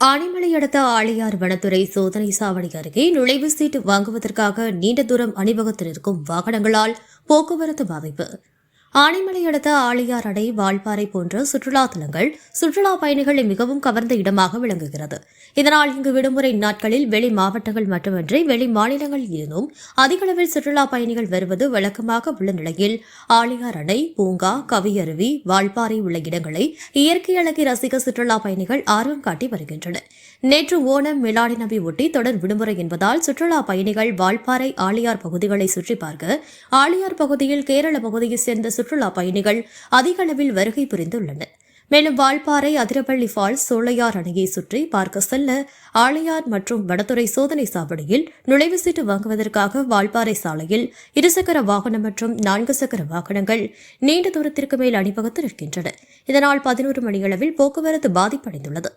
ஆனைமலை அடுத்த ஆழியார் வனத்துறை சோதனை சாவடி அருகே நுழைவு சீட்டு வாங்குவதற்காக நீண்ட தூரம் அணிவகுத்திலிருக்கும் வாகனங்களால் போக்குவரத்து பாதிப்பு. ஆனைமலை அடுத்த ஆழியார் அடை வால்பாறை போன்ற சுற்றுலா தலங்கள் சுற்றுலா பயணிகளை மிகவும் கவர்ந்த இடமாக விளங்குகிறது. இதனால் இங்கு விடுமுறை நாட்களில் வெளி மாவட்டங்கள் மட்டுமன்றி வெளி மாநிலங்களில் இருந்தும் அதிகளவில் சுற்றுலா பயணிகள் வருவது வழக்கமாக உள்ள நிலையில் ஆழியார் அணை பூங்கா கவியருவி வால்பாறை உள்ள இடங்களை இயற்கை அழகை ரசிக்க சுற்றுலா பயணிகள் ஆர்வம் காட்டி வருகின்றனர். நேற்று ஓணம் மிலாடி நபி ஒட்டி தொடர் விடுமுறை என்பதால் சுற்றுலா பயணிகள் வால்பாறை ஆழியார் பகுதிகளை சுற்றி பார்க்க ஆழியார் பகுதியில் கேரள பகுதியைச் சேர்ந்த சுற்றுலா பயணிகள் அதிக அளவில் வருகை புரிந்துள்ளனர். மேலும் வால்பாறை அதிரப்பள்ளி ஃபால்ஸ் சோழையார் அணையை சுற்றி பார்க்க செல்ல ஆளையார் மற்றும் வடதுறை சோதனை சாவடியில் நுழைவு சீட்டு வாங்குவதற்காக வால்பாறை சாலையில் இருசக்கர வாகனம் மற்றும் நான்கு சக்கர வாகனங்கள் நீண்ட தூரத்திற்கு மேல் அணிவகுத்து நிற்கின்றன. இதனால் பதினோரு மணியளவில் போக்குவரத்து பாதிப்படைந்துள்ளது.